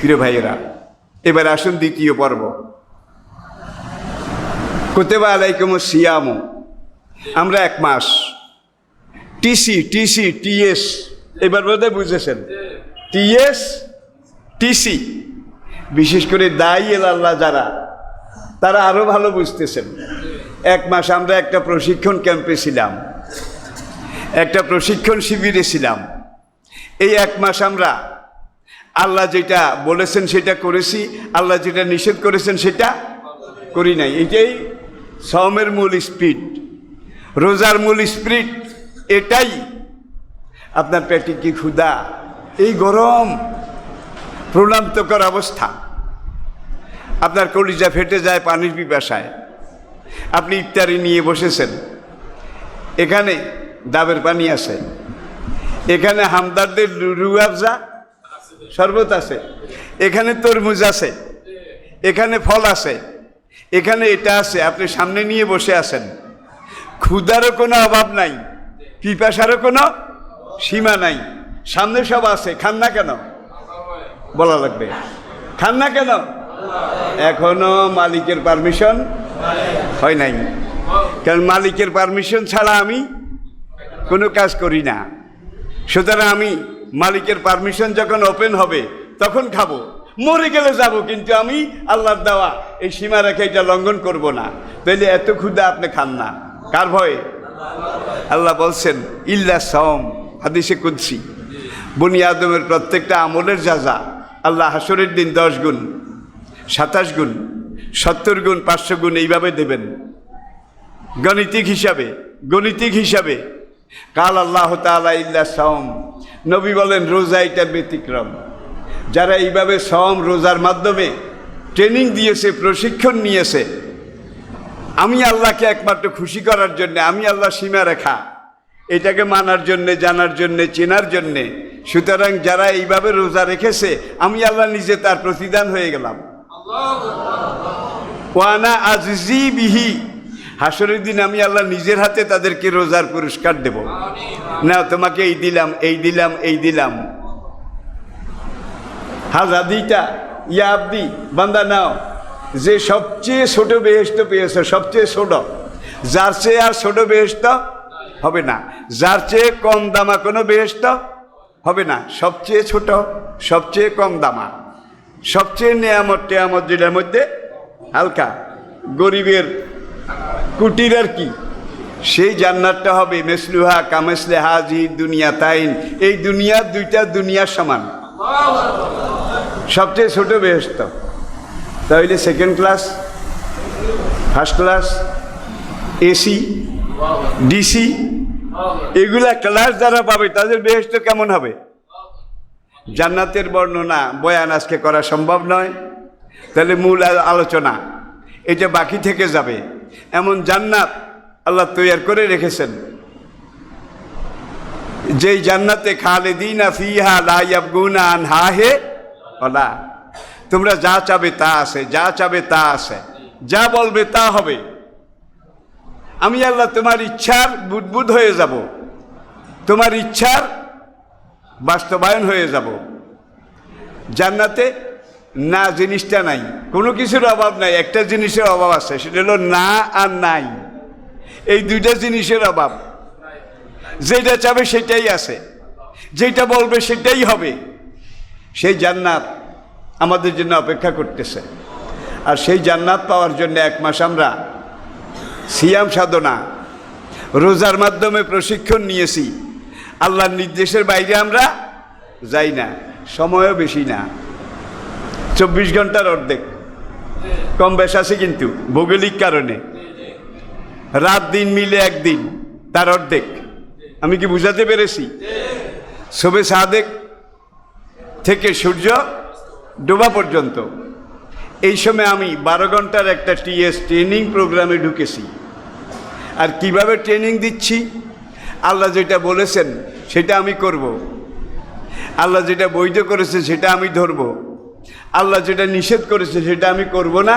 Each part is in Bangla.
প্রিয় ভাইয়েরা, এবার আসুন দ্বিতীয় পর্ব। কোতেবা আলাইকুম সিয়াম। আমরা এক মাস। টিসি টিসি, টিএস, এবার বোধহয় বুঝেছেন। TS, TC. বিশেষ করে দায়ী এল আল্লাহ যারা, তারা আরও ভালো বুঝতেছেন। এক মাস আমরা একটা প্রশিক্ষণ ক্যাম্পে ছিলাম। একটা প্রশিক্ষণ শিবিরে ছিলাম। এই এক মাস আমরা আল্লাহ যেটা বলেছেন সেটা করেছি, আল্লাহ যেটা নিষেধ করেছেন সেটা করি নাই। এটাই সমের মূল স্পিড রোজার মূল স্পিড এটাই। আপনার পেটে কি ক্ষুধা? এই গরম। প্রণান্তকর অবস্থা। আপনার কলিজা ফেটে যায়, পানির পিপাসায়। আপনি ইফতারি নিয়ে বসেছেন। এখানে ডাবের পানি আছে। এখানে হামদারদের রুয়াবজা শরবত আছে। এখানে তরমুজ আছে। এখানে ফল আছে। এখানে এটা আছে। আপনি সামনে নিয়ে বসে আছেন। ক্ষুধারও কোনো অভাব নাই। পিপাসারও কোনো সীমা নাই। সামনে সব আছে। খান না কেন? বলা লাগবে। খান না কেন? এখনও মালিকের পারমিশন হয় নাই। কারণ মালিকের পারমিশন ছাড়া আমি কোনো কাজ করি না। সুতরাং আমি মালিকের পারমিশন যখন ওপেন হবে, তখন খাব। মরে গেলে যাব, কিন্তু আমি আল্লাহর দেওয়া এই সীমা রেখে এটা লঙ্ঘন করব না। তাইলে এত ক্ষুদা আপনি খান না। কার ভয়ে? আল্লাহ বলছেন, ইল্লা সম হাদিসে কুদ্সি। বনি আদমের প্রত্যেকটা আমলের যা যা, আল্লাহ হাসরের দিন দশ গুণ, সাতাশ গুণ, সত্তর গুণ, পাঁচশো গুণ এইভাবে দেবেন। গণিতিক হিসাবে গণিতিক হিসাবে কাল আল্লাহ তালা ইল্লা সম নবী বলেন, রোজা এটা ব্যতিক্রম। যারা এইভাবে সম রোজার মাধ্যমে ট্রেনিং দিয়েছে, প্রশিক্ষণ নিয়েছে, আমি আল্লাহকে একমাত্র খুশি করার জন্য, আমি আল্লাহ সীমা রেখা। এটাকে মানার জন্যে, জানার জন্যে, চেনার জন্যে। সুতরাং যারা এইভাবে রোজা রেখেছে, আমি আল্লাহ নিজে তার প্রতিদান হয়ে গেলাম। ওয়ানা আজিজি বিহি হাসরের দিন আমি আল্লাহ নিজের হাতে তাদেরকে রোজার পুরস্কার দেব। না, তোমাকে এই দিলাম এই দিলাম এই দিলাম। হাজা দিটা ইয়া আব্দি বান্দা নাও। যে সবচেয়ে ছোট বেহেস্ত পেয়েছে, সবচেয়ে ছোট। যার চেয়ে আর ছোট বেহেস্ত হবে না। যার চেয়ে কম দামা কোনো বেহেস্ত হবে না। সবচেয়ে ছোট, সবচেয়ে কম দামা। সবচেয়ে নেয়ামত টেয়ামত যেটার মধ্যে হালকা। গরিবের কুটির আর কি? সেই জান্নাতটা হবে মেসলুহা, কামেসলে, হাজি, দুনিয়া, তাইন। এই দুনিয়ার দুইটা দুনিয়ার সমান। সবচেয়ে ছোট বেহস্ত তাহলে second class first class AC DC এগুলা ক্লাস যারা পাবে, তাদের বেহস্ত কেমন হবে? জান্নাতের বর্ণনা, বয়ান আজকে করা সম্ভব নয়। তাহলে মূল আলোচনা। এটা বাকি থেকে যাবে। এমন জান্নাত আল্লাহ তৈয়ার করে রেখেছেন। যেই জান্নাতে খালেদিনা ফিহা ওলা। তোমরা যা চাবে তা আছে, যা চাবে তা আছে। যা বলবে তা হবে। আমি আল্লাহ তোমার ইচ্ছার বুদবুদ হয়ে যাব। তোমার ইচ্ছার বাস্তবায়ন হয়ে যাব। জান্নাতে না জিনিসটা নাই। কোনো কিছুর অভাব নাই, একটা জিনিসের অভাব আছে, সেটা হলো না আর নাই। এই দুইটা জিনিসের অভাব। যেটা চাবে সেটাই আছে। যেটা বলবে সেটাই হবে। সেই জান্নাত আমাদের জন্য অপেক্ষা করতেছে। আর সেই জান্নাত পাওয়ার জন্য এক মাস আমরা সিয়াম সাধনা, রোজার মাধ্যমে প্রশিক্ষণ নিয়েছি। আল্লাহর নির্দেশের বাইরে আমরা যাই না, সময়ও বেশি না। চব্বিশ ঘণ্টার অর্ধেক। কম বেশ আছে কিন্তু, ভৌগোলিক কারণে। রাত দিন মিলে একদিন, তার অর্ধেক। আমি কি বুঝাতে পেরেছি? শোবে সাদেক থেকে সূর্য ডোবা পর্যন্ত। এই সময় আমি বারো ঘণ্টার একটা টিএস ট্রেনিং প্রোগ্রামে ঢুকেছি। আর কীভাবে ট্রেনিং দিচ্ছি? আল্লাহ যেটা বলেছেন, সেটা আমি করব। আল্লাহ যেটা বৈধ করেছে, সেটা আমি ধরব। আল্লাহ যেটা নিষেধ করেছে সেটা আমি করব না,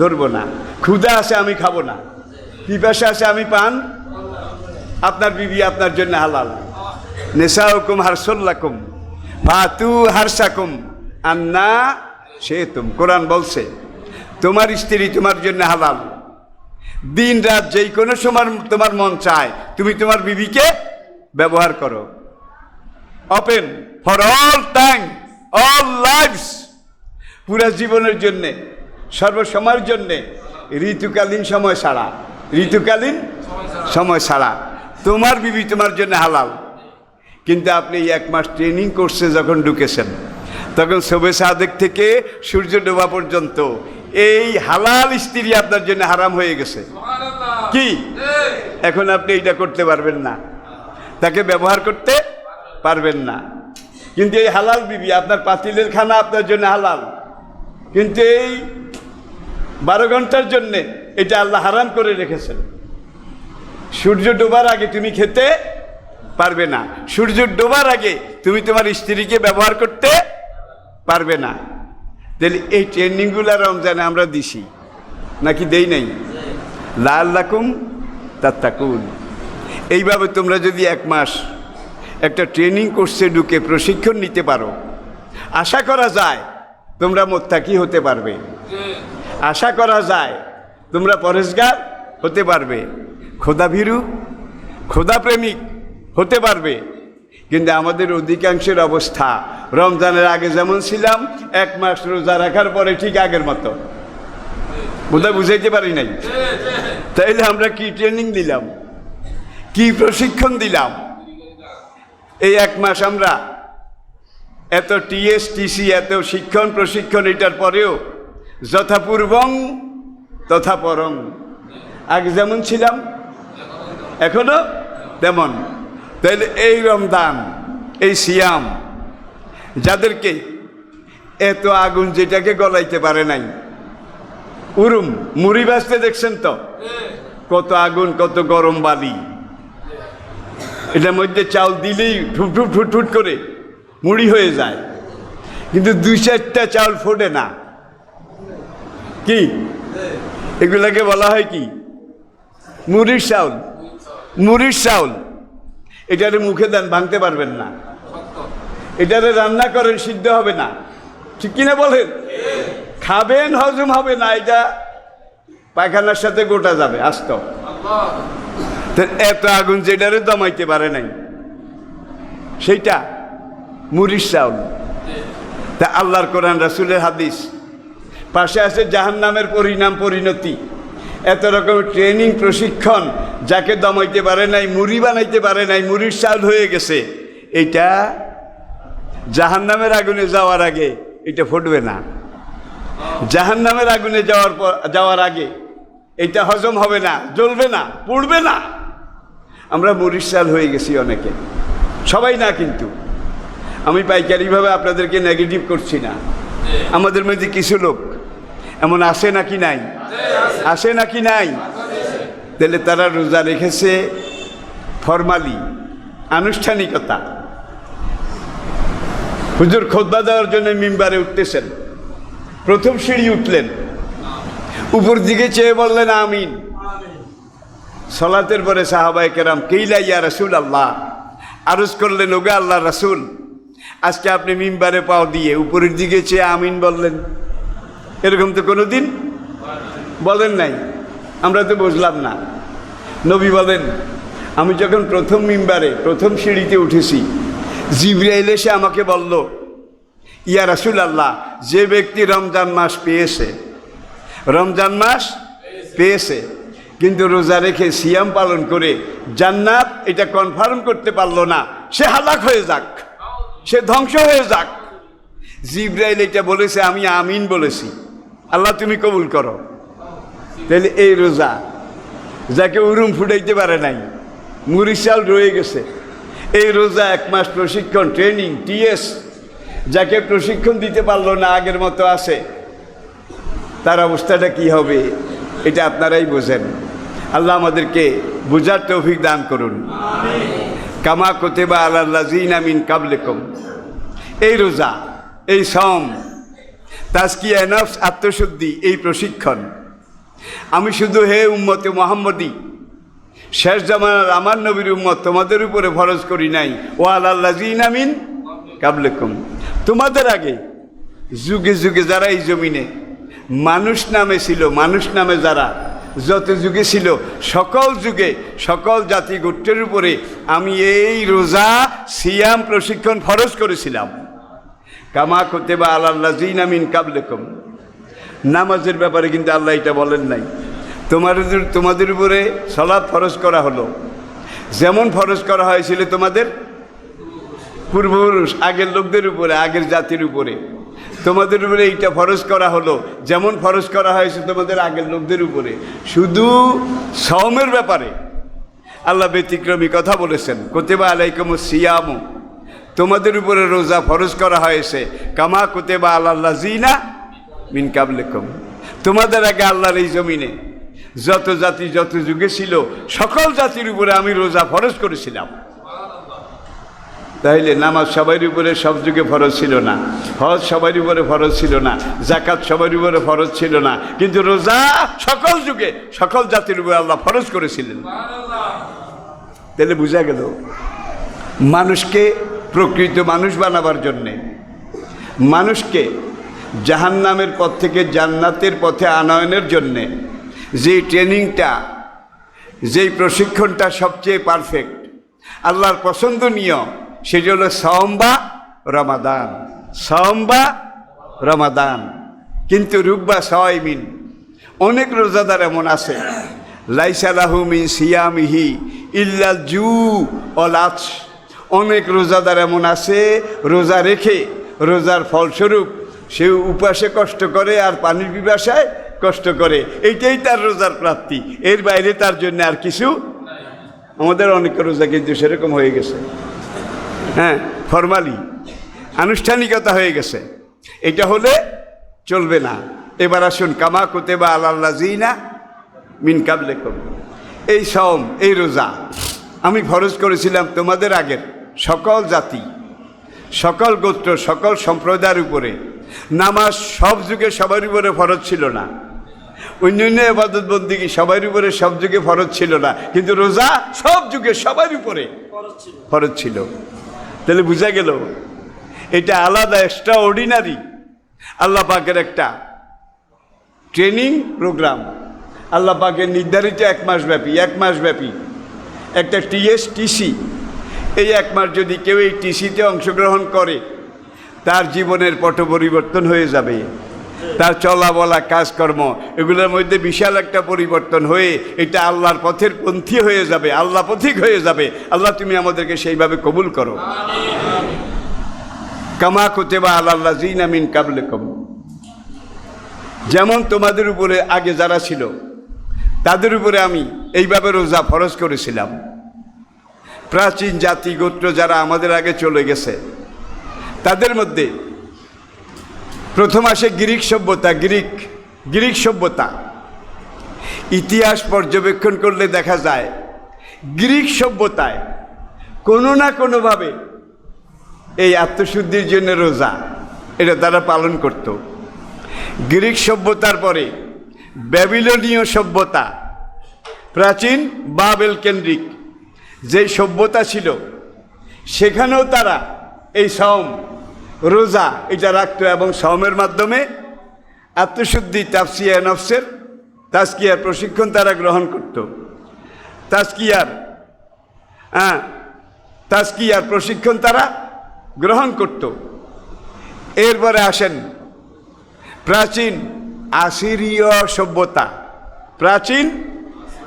ধরবো না। ক্ষুধা আছে আমি খাব না। পিপাসা আছে আমি পান। আপনার বিবি আপনার জন্য হালাল। নেশা হুকুম হারসোল্লাকুম ভাতু হারসাকুম, আন্না সে তুম কোরআন বলছে, তোমার স্ত্রী তোমার জন্য হালাল। দিন রাত যেই কোনো সময় তোমার মন চায়, তুমি তোমার বিবিকে ব্যবহার করো। Open for all time all lifes পুরা জীবনের জন্যে সর্বসময়ের জন্যে ঋতুকালীন সময় ছাড়া ঋতুকালীন সময় ছাড়া তোমার বিবি তোমার জন্য হালাল। কিন্তু আপনি এক মাস ট্রেনিং কোর্সে যখন ঢুকেছেন তখন শোবে সাদেক থেকে সূর্য ডোবা পর্যন্ত এই হালাল স্ত্রী আপনার জন্য হারাম হয়ে গেছে। কি? এখন আপনি এইটা করতে পারবেন না। তাকে ব্যবহার করতে পারবেন না। কিন্তু এই হালাল বিবি আপনার পাতিলের খানা আপনার জন্য হালাল। কিন্তু এই বারো ঘণ্টার জন্যে এটা আল্লাহ হারাম করে রেখেছেন। সূর্য ডোবার আগে তুমি খেতে পারবে না। সূর্য ডোবার আগে তুমি তোমার স্ত্রীকে ব্যবহার করতে পারবে না। তাহলে এই ট্রেনিংগুলো রমজানে আমরা দিছি। নাকি দেই নাই? লাল লাকুম তাত্তাকুন। এইভাবে তোমরা যদি এক মাস একটা ট্রেনিং কোর্সে ঢুকে প্রশিক্ষণ নিতে পারো। আশা করা যায় তোমরা মোত্তাকি হতে পারবে। আশা করা যায় তোমরা পরেশগার হতে পারবে। খোদাভীরু খোদাপ্রেমিক হতে পারবে। কিন্তু আমাদের অধিকাংশের অবস্থা, রমজানের আগে যেমন ছিলাম, এক মাস রোজা রাখার পরে ঠিক আগের মতো। বোধহয় বুঝাইতে পারি নাই? তাইলে আমরা কি ট্রেনিং দিলাম? কি প্রশিক্ষণ দিলাম? এই এক মাস আমরা এত টিএস টিসি এত শিক্ষণ প্রশিক্ষণ এটার পরেও যথাপূর্বং তথা পরং আগে যেমন ছিলাম, এখনও তেমন। তাহলে এই রমদান এই সিয়াম, যাদেরকে এত আগুন যেটাকে গলাইতে পারে নাই, উরুম, মুড়ি বাঁচতে দেখছেন তো? কত আগুন, কত গরম বালি। এটার মধ্যে চাল দিলেই ঠুট ঠুট ঠুট করে মুড়ি হয়ে যায়। কিন্তু দুই চারটা চাল ফোটে না। কি? এগুলাকে বলা হয় কি? মুড়ির চাউল। মুড়ির চাউল। এটারে মুখে দেন, ভাঙতে পারবেন না। এটারে রান্না করেন, সিদ্ধ হবে না। ঠিক কিনা বলেন? খাবেন, হজম হবে না, এটা পায়খানার সাথে গোটা যাবে, আস্ত। এত আগুন যেটারে দমাইতে পারে নাই। সেইটা মুড়ির চাউল। তা আল্লাহর কোরআন, রাসুলের হাদিস। পাশে আছে জাহান নামের পরিণাম, পরিণতি। এত রকম ট্রেনিং, প্রশিক্ষণ, যাকে দমাইতে পারে নাই, মুড়ি বানাইতে পারে নাই মুড়ির চাউল হয়ে গেছে। এটা জাহান নামের আগুনে যাওয়ার আগে, এটা ফুটবে না। জাহান নামের আগুনে যাওয়ার পর, যাওয়ার আগে, এটা হজম হবে না, জ্বলবে না, পুড়বে না। আমরা মুড়ির চাল হয়ে গেছি অনেকে। সবাই না কিন্তু। আমি পাইকারিভাবে আপনাদেরকে নেগেটিভ করছি না। আমাদের মধ্যে কিছু লোক, এমন আসে নাকি নাই? আসে নাকি নাই? তাহলে তারা রোজা রেখেছে ফরমালি আনুষ্ঠানিকতা। হুজুর খোদ্া দেওয়ার জন্য মিম্বারে উঠতেছেন। প্রথম সিঁড়ি উঠলেন। উপর দিকে চেয়ে বললেন, আমিন। সলাতের পরে সাহাবাই কেরাম কেইলা রসুল আল্লাহ আরজ করলেন, ওগা আল্লাহ রসুল। আজকে আপনি মিম্বারে পাও দিয়ে উপরের দিকে চেয়ে আমিন বললেন। এরকম তো কোনো দিন বলেন নাই। আমরা তো বুঝলাম না। নবী বলেন, আমি যখন প্রথম মিম্বারে, প্রথম সিঁড়িতে উঠেছি, জিব্রাইল এসে আমাকে বলল, ইয়া রাসুল আল্লাহ যে ব্যক্তি রমজান মাস পেয়েছে, রমজান মাস পেয়েছে, কিন্তু রোজা রেখে সিয়াম পালন করে জান্নাত এটা কনফার্ম করতে পারল না, সে হালাক হয়ে যাক সে ধ্বংস হয়ে যাক। জিব্রাইল এটা বলেছে, আমি আমিন বলেছি। আল্লাহ তুমি কবুল করো। তাহলে এই রোজা, যাকে উরুম ফুটাইতে পারে নাই, মুরিশাল রয়ে গেছে। এই রোজা এক মাস প্রশিক্ষণ, ট্রেনিং, টিএস, যাকে প্রশিক্ষণ দিতে পারল না, আগের মতো আছে। তার অবস্থাটা কি হবে, এটা আপনারাই বোঝেন। আল্লাহ আমাদেরকে বুঝার তৌফিক দান করুন। কামা কোতেবা আল্লাহ আমিন কাবলেকম। এই রোজা, এই সম তাজকিয়া নফস, আত্মশুদ্ধি, এই প্রশিক্ষণ। আমি শুধু হে উম্মতে মোহাম্মদী, শেষ জামানার আমার নবীর উম্মত তোমাদের উপরে ফরজ করি নাই। ও আল্লাহ আমিন কাবলেকুম। তোমাদের আগে যুগে যুগে যারা এই জমিনে মানুষ নামে ছিল, মানুষ নামে যারা যত যুগে ছিল, সকল যুগে, সকল জাতি গোত্রের উপরে আমি এই রোজা, সিয়াম প্রশিক্ষণ ফরজ করেছিলাম। কামা করতে বা আল্লাহ জিন আমিন কাবলেকম। নামাজের ব্যাপারে কিন্তু আল্লাহ এটা বলেন নাই। তোমাদের তোমাদের উপরে সলাদ ফরজ করা হলো। যেমন ফরজ করা হয়েছিল তোমাদের পূর্বপুরুষ, আগের লোকদের উপরে, আগের জাতির উপরে। তোমাদের উপরে এইটা ফরজ করা হলো। যেমন ফরজ করা হয়েছে তোমাদের আগের লোকদের উপরে। শুধু সমের ব্যাপারে আল্লাহ ব্যতিক্রমী কথা বলেছেন। কোতেবা আলাইকুম সিয়াম। তোমাদের উপরে রোজা ফরজ করা হয়েছে। কামা কোতেবা আল্লাহ জিনা মিন কাবলেকম। তোমাদের আগে আল্লাহর এই জমিনে যত জাতি যত যুগে ছিল, সকল জাতির উপরে আমি রোজা ফরজ করেছিলাম। তাইলে নামাজ সবার উপরে সব যুগে ফরজ ছিল না। হজ সবার উপরে ফরজ ছিল না। জাকাত সবার উপরে ফরজ ছিল না। কিন্তু রোজা সকল যুগে, সকল জাতির উপরে আল্লাহ ফরজ করেছিলেন। তাহলে বোঝা গেল, মানুষকে প্রকৃত মানুষ বানাবার জন্যে, মানুষকে জাহান্নামের পথ থেকে জান্নাতের পথে আনয়নের জন্যে, যে ট্রেনিংটা যেই প্রশিক্ষণটা সবচেয়ে পারফেক্ট, আল্লাহর পছন্দনীয় সেটি হলো সম বা রমাদান। সম বা রমাদান। কিন্তু রুব্বা সয়মিন অনেক রোজাদার এমন আছে। লাইসালাহু মিন সিয়ামিহি ইল্লাল জু অলাচ অনেক রোজাদার এমন আছে, রোজা রেখে, রোজার ফলস্বরূপ সে উপাসে কষ্ট করে আর পানির পিপাসায় কষ্ট করে। এইটাই তার রোজার প্রাপ্তি। এর বাইরে তার জন্য আর কিছু আমাদের অনেক রোজা কিন্তু সেরকম হয়ে গেছে। হ্যাঁ ফরমালি আনুষ্ঠানিকতা হয়ে গেছে। এটা হলে চলবে না। এবার আসুন কামা কোতে বা আল্লাহ জিনা মিন কাবলে এই সম এই রোজা আমি ফরজ করেছিলাম তোমাদের আগের সকল জাতি সকল গোত্র সকল সম্প্রদায়ের উপরে। নামাজ সব যুগে সবার উপরে ফরজ ছিল না। অন্যান্য আবাদত বন্দিগি সবার উপরে সব যুগে ফরজ ছিল না? কিন্তু রোজা সব যুগে সবার উপরে ফরজ ছিল। তাহলে বোঝা গেল, এটা আলাদা এক্সট্রা অর্ডিনারি আল্লাহ পাকের একটা ট্রেনিং প্রোগ্রাম আল্লাহ পাকের নির্ধারিত এক মাস ব্যাপী, এক মাস ব্যাপী। একটা টিএস টিসি এই এক মাস যদি কেউ এই টিসিতে অংশগ্রহণ করে, তার জীবনের পট পরিবর্তন হয়ে যাবে। তার চলা বলা কাজকর্ম, এগুলোর মধ্যে বিশাল একটা পরিবর্তন হয়ে এটা আল্লাহর পথের পন্থী হয়ে যাবে, আল্লাহ পথিক হয়ে যাবে। আল্লাহ তুমি আমাদেরকে সেইভাবে কবুল করো। কামা কুতেবা আল্লাহ জিন আমিন কাবলে কম যেমন তোমাদের উপরে আগে যারা ছিল, তাদের উপরে আমি এইভাবে রোজা ফরজ করেছিলাম। প্রাচীন জাতি গোত্র যারা আমাদের আগে চলে গেছে, তাদের মধ্যে প্রথম আসে গ্রিক সভ্যতা, গ্রিক গ্রিক সভ্যতা। ইতিহাস পর্যবেক্ষণ করলে দেখা যায়, গ্রিক সভ্যতায় কোনো না কোনোভাবে এই আত্মশুদ্ধির জন্য রোজা, এটা তারা পালন করত। গ্রিক সভ্যতার পরে ব্যাবিলনীয় সভ্যতা, প্রাচীন বাবেল কেন্দ্রিক যে সভ্যতা ছিল, সেখানেও তারা এই সম রোজা, এটা রাখতো এবং সমের মাধ্যমে আত্মশুদ্ধি, তাফসিয়া, নফসের তাস্কিয়ার প্রশিক্ষণ তারা গ্রহণ করত। তাস্কিয়ার হ্যাঁ তাস্কিয়ার প্রশিক্ষণ তারা গ্রহণ করত। এরপরে আসেন প্রাচীন আসিরীয় সভ্যতা। প্রাচীন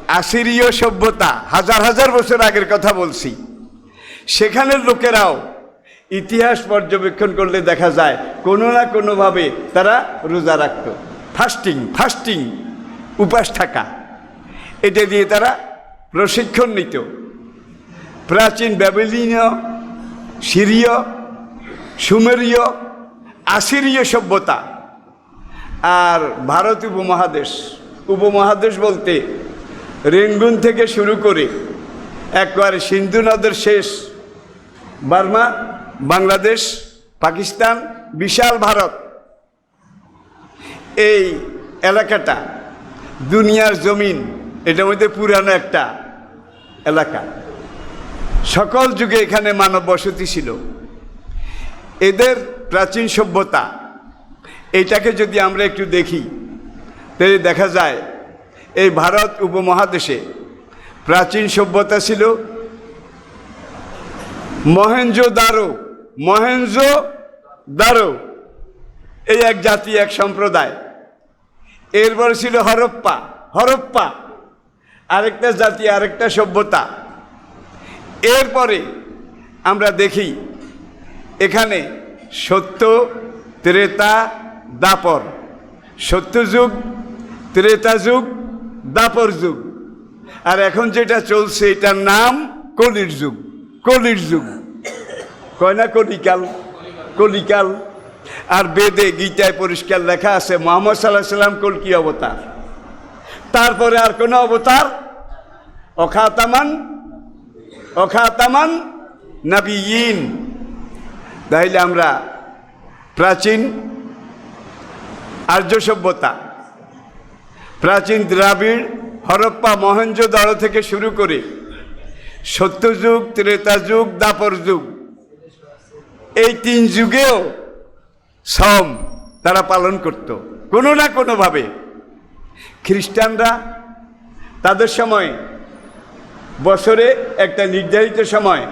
আসিরীয় সভ্যতা, হাজার হাজার বছর আগের কথা বলছি। সেখানের লোকেরাও ইতিহাস পর্যবেক্ষণ করলে দেখা যায়, কোনো না কোনোভাবে তারা রোজা রাখত। ফাস্টিং ফাস্টিং উপাস থাকা। এটা দিয়ে তারা প্রশিক্ষণ নিত। প্রাচীন ব্যাবিলীয় সিরীয়, সুমেরীয়, আসিরীয় সভ্যতা আর ভারত উপমহাদেশ। উপমহাদেশ বলতে রেঙ্গুন থেকে শুরু করে একবারে সিন্ধু নদের শেষ, বার্মা বাংলাদেশ, পাকিস্তান, বিশাল ভারত। এই এলাকাটা দুনিয়ার জমিন, এটার মধ্যে পুরানো একটা এলাকা। সকল যুগে এখানে মানব বসতি ছিল। এদের প্রাচীন সভ্যতা এইটাকে যদি আমরা একটু দেখি, তাহলে দেখা যায় এই ভারত উপমহাদেশে প্রাচীন সভ্যতা ছিল মহেঞ্জো দারো মহেঞ্জো দারো, এই এক জাতি, এক সম্প্রদায়। এরপরে ছিল হরপ্পা হরপ্পা, আরেকটা জাতি, আরেকটা সভ্যতা। এরপরে আমরা দেখি এখানে সত্য, ত্রেতা, দাপর। সত্যযুগ ত্রেতা যুগ, দাপর যুগ। আর এখন যেটা চলছে, এটার নাম কলির যুগ কলির যুগ। কয় না কলিকাল? কলিকাল। আর বেদে গীতায় পরিষ্কার লেখা আছে, মোহাম্মদ সাল্লাহ সাল্লাম কলকি অবতার? তারপরে আর কোনো অবতার? অখাতামান অখাতামান নাবিয়িন তাইলে আমরা প্রাচীন আর্য সভ্যতা, প্রাচীন দ্রাবিড়, হরপ্পা মহেঞ্জোদারো থেকে শুরু করে সত্যযুগ ত্রেতা যুগ দাপর যুগ এই তিন যুগেও সম তারা পালন করত, কোনো না কোনোভাবে। খ্রিস্টানরা তাদের সময় বছরে একটা নির্ধারিত সময়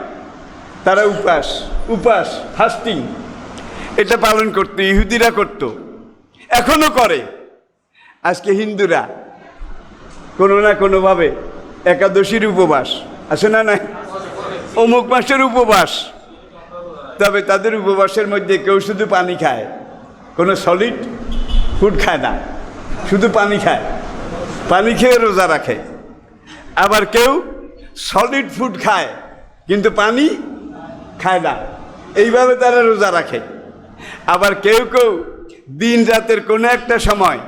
তারা উপাস উপাস ফাস্টিং এটা পালন করতো, ইহুদিরা করত, এখনও করে। আজকে হিন্দুরা কোনো না কোনোভাবে একাদশীর উপবাস, আছে না নাই? অমুক মাসের উপবাস। তবে তাদের উপবাসের মধ্যে কেউ শুধু পানি খায়। কোনো সলিড ফুড খায় না, শুধু পানি খায়। পানি খেয়ে রোজা রাখে। আবার কেউ সলিড ফুড খায়, কিন্তু পানি খায় না। এইভাবে তারা রোজা রাখে। আবার কেউ কেউ দিন রাতের কোনো একটা সময়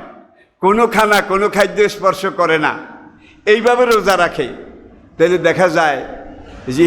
কোনো খানা, কোনো খাদ্য স্পর্শ করে না। এইভাবে রোজা রাখে। তাহলে দেখা যায় যে